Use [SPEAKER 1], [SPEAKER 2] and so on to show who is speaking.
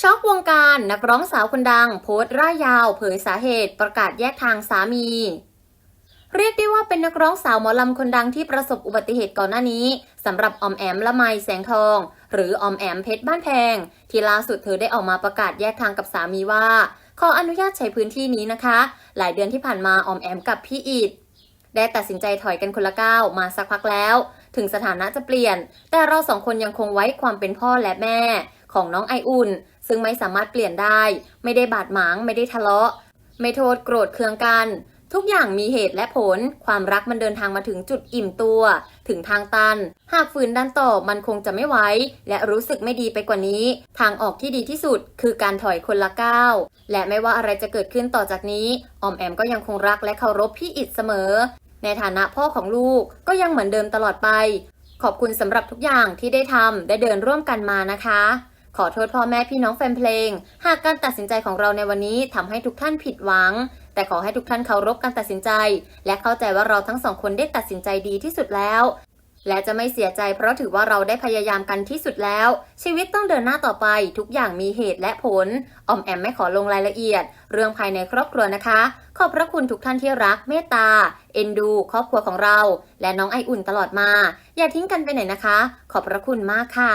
[SPEAKER 1] ช็อกวงการนักร้องสาวคนดัง โพสต์ร่ายยาวเผยสาเหตุประกาศแยกทางสามี เรียกได้ว่าเป็นนักร้องสาวหมอลำคนดังที่ประสบอุบัติเหตุก่อนหน้านี้สำหรับออมแอมละไมแสงทอง หรือออมแอมเพชรบ้านแพง ที่ล่าสุดเธอได้ออกมาประกาศแยกทางกับสามีว่า ขออนุญาตใช้พื้นที่นี้นะคะ หลายเดือนที่ผ่านมาออมแอมกับพี่อิดได้ตัดสินใจถอยกันคนละก้าวมาสักพักแล้ว ถึงสถานะจะเปลี่ยน แต่เราสองคนยังคงไว้ความเป็นพ่อและแม่ ของน้องไออุ่น ซึ่งไม่สามารถเปลี่ยนได้ ไม่ได้บาดหมาง ไม่ได้ทะเลาะ ไม่โทษโกรธเคืองกัน ทุกอย่างมีเหตุและผล ความรักมันเดินทางมาถึงจุดอิ่มตัว ถึงทางตัน หากฝืนดันต่อมันคงจะไม่ไหวและรู้สึกไม่ดีไปกว่านี้ ทางออกที่ดีที่สุดคือการถอยคนละก้าวและไม่ว่าอะไรจะเกิดขึ้นต่อจากนี้ออมแอมก็ยังคงรักและเคารพพี่อิดเสมอ ในฐานะพ่อของลูกก็ยังเหมือนเดิมตลอดไปขอบคุณสำหรับทุกอย่างที่ได้ทำได้เดินร่วมกันมานะคะ ขอโทษพ่อแม่พี่น้องแฟนเพลง หากการตัดสินใจของเราในวันนี้ทำให้ทุกท่านผิดหวัง แต่ขอให้ทุกท่านเคารพการตัดสินใจ และเข้าใจว่าเราทั้งสองคนได้ตัดสินใจดีที่สุดแล้ว และจะไม่เสียใจเพราะถือว่าเราได้พยายามกันที่สุดแล้ว ชีวิตต้องเดินหน้าต่อไป ทุกอย่างมีเหตุและผลออมแอมไม่ขอลงรายละเอียด เรื่องภายในครอบครัวนะคะ ขอบพระคุณทุกท่านที่รักเมตตา เอ็นดู ครอบครัวของเรา และน้องไออุ่นตลอดมา อย่าทิ้งกันไปไหนนะคะ ขอบพระคุณมากค่ะ